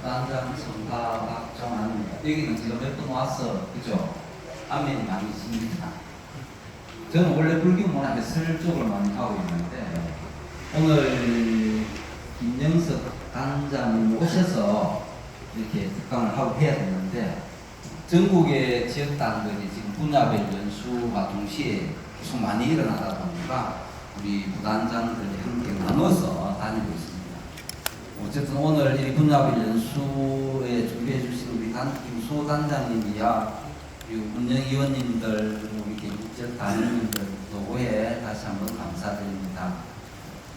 부단장 성가 박정환입니다. 여기는 지금 몇분 왔어, 그죠? 안면이 많이 있습니다. 저는 원래 불교 문화 해설 쪽을 많이 하고 있는데 오늘 김영석 단장님 오셔서 이렇게 특강을 하고 해야 되는데 전국의 지역단들이 지금 분야별 연수와 동시에 계속 많이 일어나다 보니까 우리 부단장들이 함께 나눠서 다니고 있습니다. 어쨌든 오늘 이 분야별 연수에 준비해 주신 우리 단, 김소 단장님이야 그리고 운영위원님들 우리 개인적 단원님들 노고에 다시 한번 감사드립니다.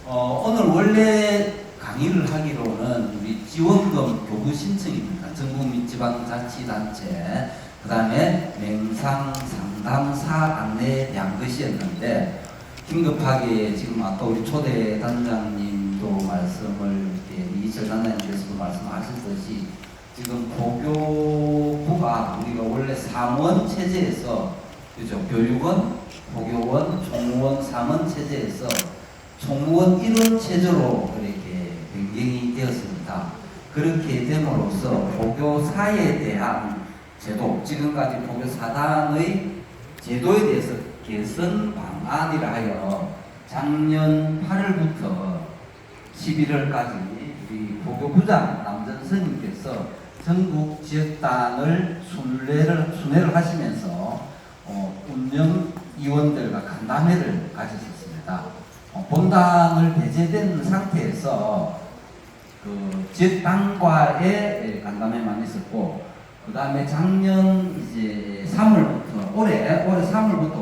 어, 오늘 원래 강의를 하기로는 우리 지원금 교부 신청입니다. 전국민 지방자치단체 그 다음에 맹상 상담사 안내 양것이었는데 긴급하게 지금 아까 우리 초대 단장님도 말씀을 이철 단장님께서도 말씀하셨듯이 지금 고교부가 우리가 원래 삼원 체제에서 그죠 교육원, 고교원, 총무원, 삼원 체제에서 총무원 1원 체제로 그렇게 변경이 되었습니다. 그렇게 됨으로써 고교사에 대한 제도, 지금까지 고교사단의 제도에 대해서 개선 방안이라 하여 작년 8월부터 11월까지 우리 고교부장 남전 스님께서 전국 지역단을 순례를, 순회를 하시면서 어, 운영위원들과 간담회를 가졌었습니다. 어, 본당을 배제된 상태에서 그 지역당과의 간담회만 있었고 그 다음에 작년 이제 3월부터 올해 올해 3월부터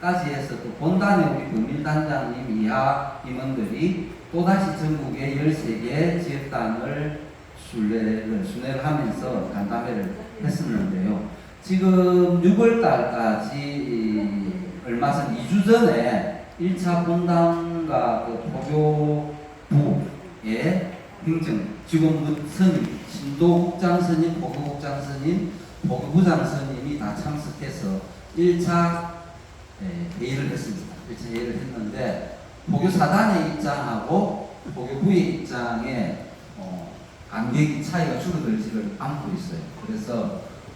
5월까지 해서 또 본단의 우리 금일단장님 이하 임원들이 또다시 전국의 13개 지역당을 순례를 순회를 하면서 간담회를 했었는데요. 지금 6월 달까지 얼마 전 2주 전에 1차 본당과 그 포교부의 행정 직원부 스님, 신도국장 스님, 보교국장 스님, 보교부장 스님이 다 참석해서 1차 회의를 했습니다. 1차 회의를 했는데 보교 사단의 입장하고 보교부의 입장에 어, 간격이 차이가 줄어들지를 않고 있어요. 그래서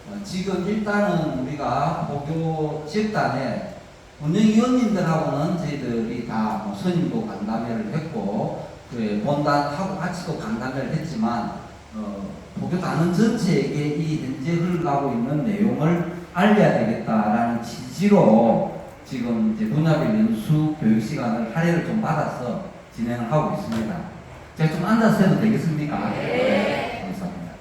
어, 지금 일단은 우리가 보교 지역단에 운영위원님들하고는 저희들이 다 뭐 선임도 간담회를 했고 그 본단하고 같이도 간담회를 했지만 어, 보교 단원 전체에게 이 현재 흘러가고 있는 내용을 알려야 되겠다라는 취지로 지금 이제 분야별 연수 교육 시간을 할애를 좀 받아서 진행을 하고 있습니다. 제가 좀 앉아서 해도 되겠습니까? 네. 감사합니다.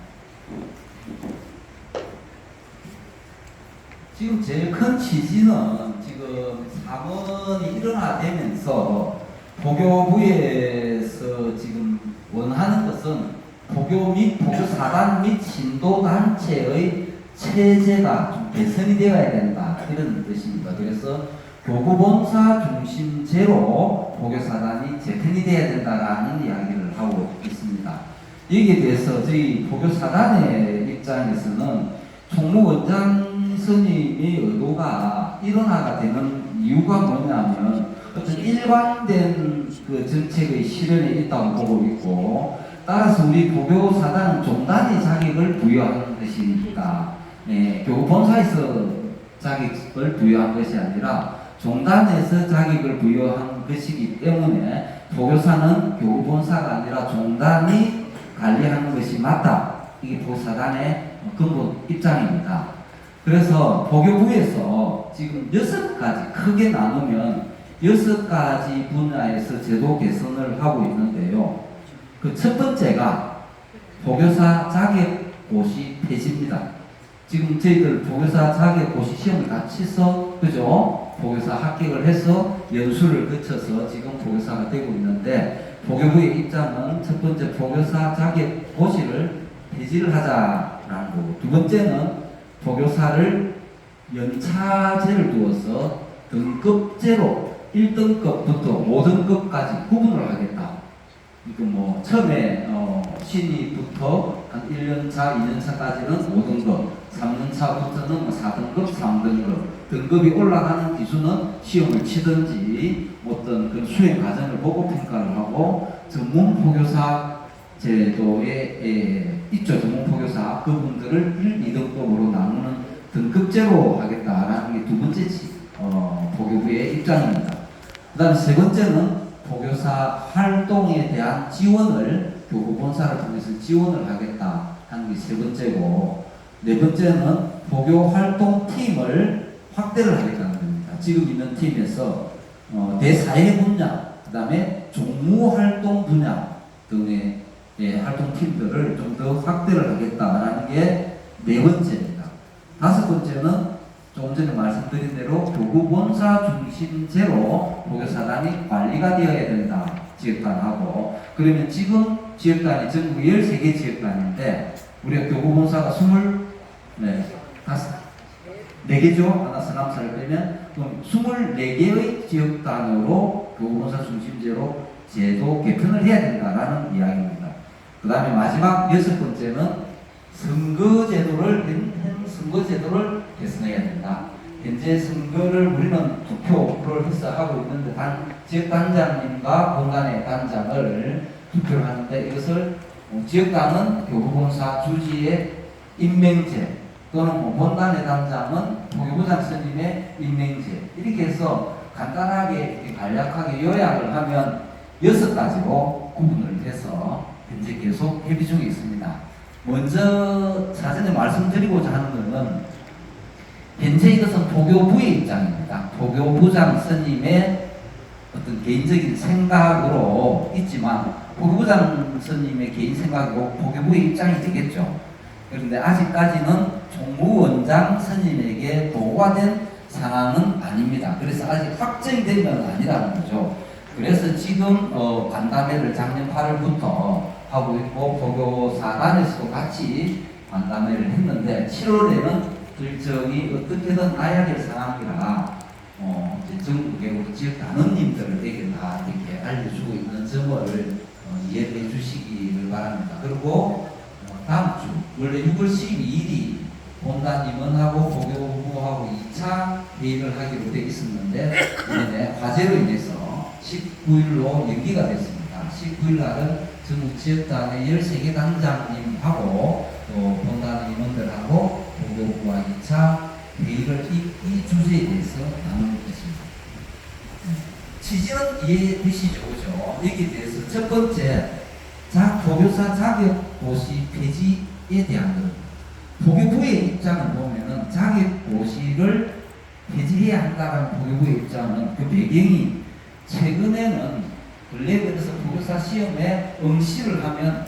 지금 제일 큰 취지는 지금 사건이 일어나되면서 보교부에서 지금 원하는 것은 보교 및 보교사단 및 신도단체의 체제가 좀 개선이 되어야 된다 이런 뜻입니다. 그래서 교구본사 중심제로 보교사단이 재편이 되어야 된다라는 이야기를 하고 있습니다. 여기에 대해서 저희 보교사단의 입장에서는 총무원장 스님의 의도가 일원화가 되는 이유가 뭐냐면 어떤 일관된 그 정책의 실현에 있다고 보고 있고 따라서 우리 보교사단은 종단의 자격을 부여하는 것이니까 예, 교본사에서 자격을 부여한 것이 아니라 종단에서 자격을 부여한 것이기 때문에 보교사는 교본사가 아니라 종단이 관리하는 것이 맞다. 이게 보사단의 근본 입장입니다. 그래서 보교부에서 지금 여섯 가지 크게 나누면 여섯 가지 분야에서 제도 개선을 하고 있는데요. 그 첫 번째가 보교사 자격 고시 폐지입니다. 지금 저희들 보교사 자격 고시 시험을 다 치서 그죠? 보교사 합격을 해서 연수를 거쳐서 지금 보교사가 되고 있는데 보교부의 입장은 첫 번째 보교사 자격 고시를 폐지를 하자라는 거고 두 번째는 보교사를 연차제를 두어서 등급제로 1등급부터 5등급까지 구분을 하겠다. 이거 뭐 처음에 어, 신입부터 한 1년차, 2년차까지는 5등급, 3년 차부터는 뭐 4등급, 3등급 등급이 올라가는 기수는 시험을 치든지 어떤 그 수행 과정을 보고 평가를 하고 전문 보교사 제도에 에, 있죠. 전문 포교사 그분들을 1, 2등급으로 나누는 등급제로 하겠다라는 게 두 번째 지- 어, 포교부의 입장입니다. 그 다음 세 번째는 포교사 활동에 대한 지원을 교구 본사를 통해서 지원을 하겠다 하는 게 세 번째고 네 번째는 포교 활동 팀을 확대를 하겠다는 겁니다. 지금 있는 팀에서 어, 대사회 분야, 그 다음에 종무 활동 분야 등의 예, 활동 팀들을 좀 더 확대를 하겠다라는 게 네 번째입니다. 다섯 번째는 조금 전에 말씀드린 대로 교구 본사 중심제로 포교사단이 관리가 되어야 된다. 지역단하고 그러면 지금 지역단이 전국 13개 지역단인데 우리가 교구 본사가 20 네, 다섯 네 개죠. 하나 서 남사를 빼면 그럼 24개의 지역단으로 교구본사 중심제로 제도 개편을 해야 된다라는 이야기입니다. 그 다음에 마지막 여섯 번째는 선거제도를 현, 현 선거제도를 개선해야 된다. 현재 선거를 우리는 투표를 해서 하고 있는데 단 지역 단장님과 본단의 단장을 투표를 하는데 이것을 어, 지역단은 교구본사 주지의 임명제 또는 뭐 본단의 단장은 포교부장 스님의 임명제 이렇게 해서 간단하게 이렇게 간략하게 요약을 하면 여섯 가지로 구분을 해서 현재 계속 협의 중에 있습니다. 먼저 사전에 말씀드리고자 하는 것은 현재 이것은 포교부의 입장입니다. 포교부장 스님의 어떤 개인적인 생각으로 있지만 포교부장 스님의 개인 생각이고 포교부의 입장이 되겠죠. 그런데 아직까지는 총무원장 스님에게 보고가 된 상황은 아닙니다. 그래서 아직 확정이 된 건 아니라는 거죠. 그래서 지금 어, 간담회를 작년 8월부터 하고 있고 포교사단에서도 같이 간담회를 했는데 7월에는 일정이 어떻게든 나야 될 상황이라 어, 전국의 우리 지역 단원님들에게 다 이렇게 알려주고 있는 점을 어, 이해해 주시기를 바랍니다. 그리고 어, 다음 주 원래 6월 12일이 본단 임원하고 포교부하고 2차 회의를 하기로 되어 있었는데 이번에 화재로 인해서 19일로 연기가 됐습니다. 19일 날은 전국 지역단의 13개 단장님하고 또 본단 임원들하고 포교부와 2차 회의를 이, 이 주제에 대해서 나누는 것입니다. 취지는 이해되시죠? 그죠? 여기에 대해서 첫 번째, 자, 교교사 자격 고시 폐지에 대한 것. 포교부의 입장을 보면은 자격고시를 폐지해야 한다는 포교부의 입장은 그 배경이 최근에는 들어서 포교사 시험에 응시를 하면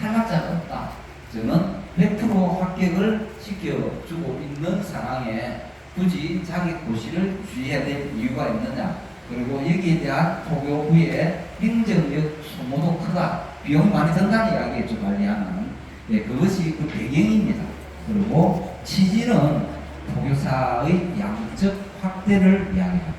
탈락자가 없다. 저는 100% 합격을 시켜주고 있는 상황에 굳이 자격고시를 주의해야 될 이유가 있느냐. 그리고 여기에 대한 포교부의 행정력 소모도 크다. 비용이 많이 든다는 이야기겠죠, 관리하는. 네, 그것이 그 배경입니다. 그리고 취지는 포교사의 양적 확대를 이야기합니다.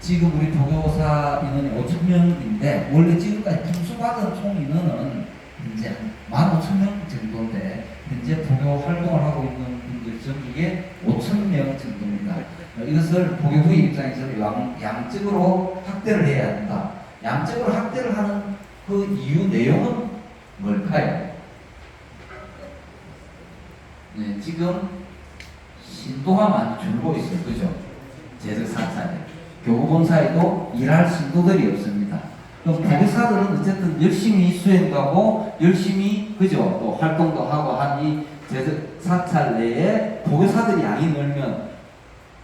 지금 우리 포교사 인원이 5천 명인데 원래 지금까지 통수받은 총 인원은 현재 한 15,000명 정도인데 현재 포교 활동을 하고 있는 분들 전국에 5,000명 정도입니다. 어, 이것을 포교부의 입장에서 양, 양적으로 확대를 해야 된다. 양적으로 확대를 하는 그 이유 내용은 뭘까요? 네, 지금 신도가 많이 줄고 있어요. 그죠? 제적 사찰에. 교구본사에도 일할 신도들이 없습니다. 그럼 교사들은 어쨌든 열심히 수행하고 열심히 그죠? 또 활동도 하고 한이 제적 사찰 내에 보교사들이 양이 늘면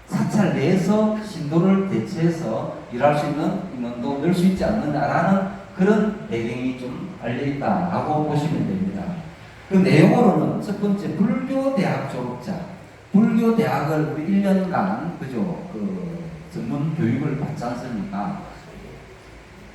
사찰 내에서 신도를 대체해서 일할 수 있는 인원도 늘 수 있지 않느냐라는 그런 배경이 좀 알려있다라고 보시면 됩니다. 그 내용으로는 첫 번째 불교 대학 졸업자, 불교 대학을 우리 1년간 그죠 그 전문 교육을 받지 않습니까?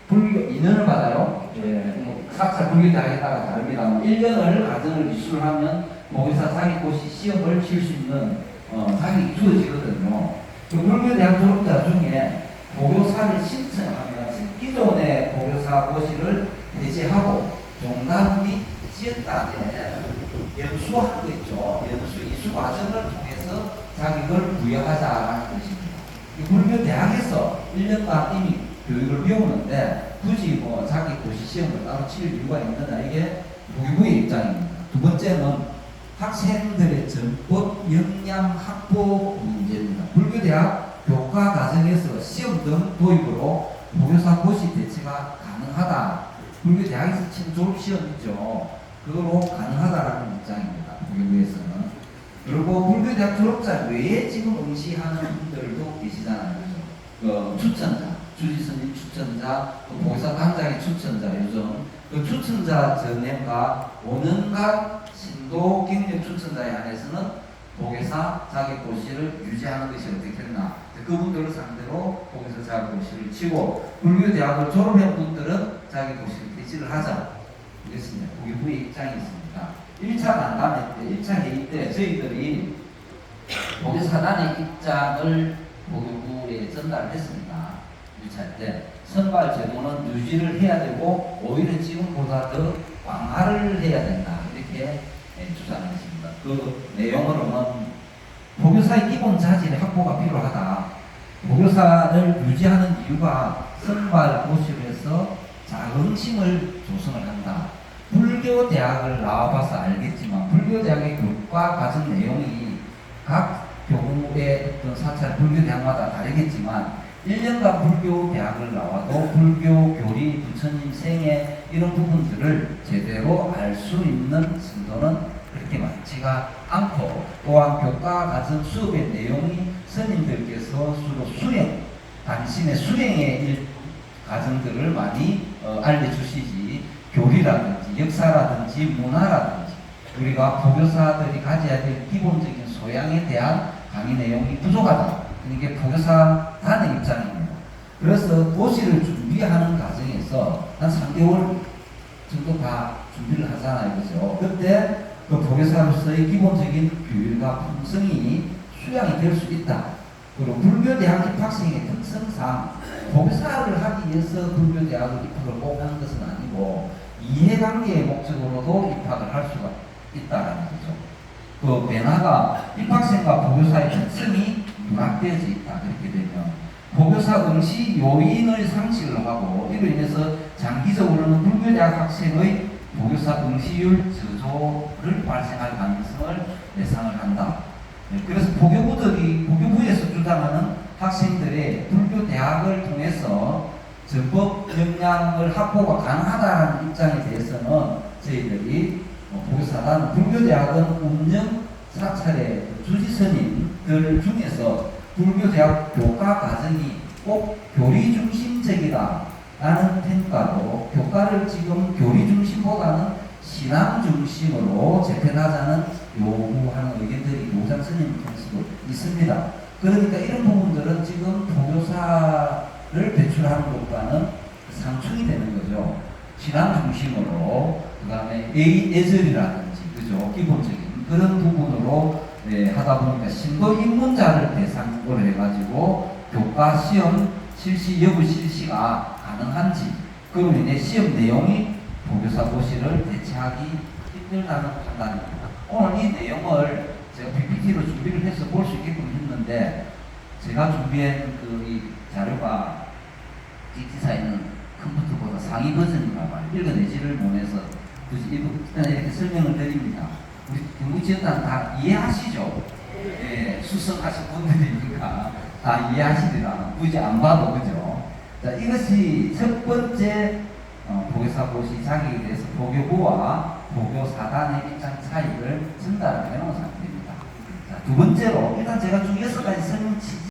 불교 2년을 받아요. 예, 뭐 각자 불교 대학에 따라 다릅니다만 1년을 가정을 이수를 하면 모의사 자격고시 시험을 칠 수 있는 어, 자격이 주어지거든요. 그 불교 대학 졸업자 중에 보교사를 신청하면 기존의 보교사 고시를 배제하고 종단 및 지역단에 거 있죠. 연수 이수 과정을 통해서 자격을 부여하자라는 것입니다. 이 불교 대학에서 1년간 이미 교육을 배우는데 굳이 뭐 자기 고시 시험을 따로 칠 이유가 있느냐 이게 보기부의 입장입니다. 두 번째는 학생들의 전법 역량 확보 문제입니다. 불교대학 교과 과정에서 시험 등 도입으로 보교사 고시 대체가 가능하다. 불교 대학에서 치는 졸업 시험이죠. 그거로 가능하다라는 입장입니다. 보교부에서는. 그리고 불교 대학 졸업자 외에 지금 응시하는 분들도 계시잖아요. 그 추천자, 주지스님 추천자, 그 보사 단장의 추천자, 요즘 그 추천자 전형과 5년간 신도 경력 추천자에 한해서는 보계사 자격고시를 유지하는 것이 어떻겠나. 그분들을 상대로 보계사 자격고시를 치고 불교대학을 졸업한 분들은 자격고시를 대치를 하자. 이랬습니다. 보기부의 입장이 있습니다. 1차 간담회 때, 1차 회의 때 저희들이 보계사단의 입장을 보교부에 전달했습니다. 1차 때 선발 제도는 유지를 해야 되고 오히려 지금보다 더 강화를 해야 된다. 이렇게 예, 주장했습니다. 그 내용으로는 보교사의 기본 자질의 확보가 필요하다. 보교사를 유지하는 이유가 선발 고시에서 자긍심을 조성을 한다. 불교 대학을 나와봐서 알겠지만 불교 대학의 교과 과정 내용이 각 교구의 어떤 사찰 불교 대학마다 다르겠지만 1년간 불교 대학을 나와도 불교 교리 부처님 생애 이런 부분들을 제대로 알 수 있는 신도는 그렇게 많지가 않고 또한 교과 과정 수업의 내용이 스님들께서 주로 수행 당신의 수행의 일 과정들을 많이 어, 알려주시지 교리라든지 역사라든지 문화라든지 우리가 보교사들이 가져야 될 기본적인 소양에 대한 강의 내용이 부족하다. 이게 보교사단의 입장입니다. 그래서 도시를 준비하는 과정에서 한 3개월 정도 다 준비를 하잖아요. 그죠? 그때 그 보교사로서의 기본적인 교육과 품성이 수양이 될 수 있다. 그리고 불교대학 입학생의 특성상 보교사를 하기 위해서 불교대학을 입학을 꼭 하는 것은 아니고 이해관계의 목적으로도 입학을 할 수가 있다는 거죠. 그 변화가 입학생과 보교사의 특성이 융합되어져 있다. 그렇게 되면 보교사 응시 요인을 상실을 하고 이로 인해서 장기적으로는 불교대학 학생의 보교사 응시율 저조를 발생할 가능성을 예상을 한다. 네, 그래서 보교부들이 보교부에서 주장하는 학생들의 불교 대학을 통해서 전법 역량을 확보가 가능하다는 입장에 대해서는 저희들이 어, 보교사단 불교 대학은 운영 사찰의 주지스님들 중에서 불교 대학 교과 과정이 꼭 교리 중심적이다. 라는 평가로 교과를 지금 교리 중심보다는 신앙 중심으로 재편하자는 요구하는 의견들이 노장 스님 통해서도 있습니다. 그러니까 이런 부분들은 지금 보교사를 배출하는 것과는 상충이 되는 거죠. 신앙 중심으로 그 다음에 예절이라든지 그죠 기본적인 그런 부분으로 네, 하다 보니까 신도 입문자를 대상으로 해가지고 교과 시험 실시 여부 실시가 가능한지 그로 인해 시험 내용이 보교사 고시를 대체하기 힘들다는 판단입니다. 오늘 이 내용을 제가 PPT로 준비를 해서 볼 수 있게끔 했는데 제가 준비한 그이 자료가 기사에는 컴퓨터보다 상위 버전인가 봐요. 읽어내지를 못해서 굳이 일단 이렇게 설명을 드립니다. 우리 경북지원단 다 이해하시죠? 예, 수성하신 분들이니까 다 이해하시리라. 굳이 안 봐도 그죠? 자, 이것이 첫 번째 어, 보교사 고시 자격에 대해서 보교부와 보교사단의 입장 차이를 전달을 해놓은 상태입니다. 자, 두 번째로 일단 제가 쭉 여섯 가지 설명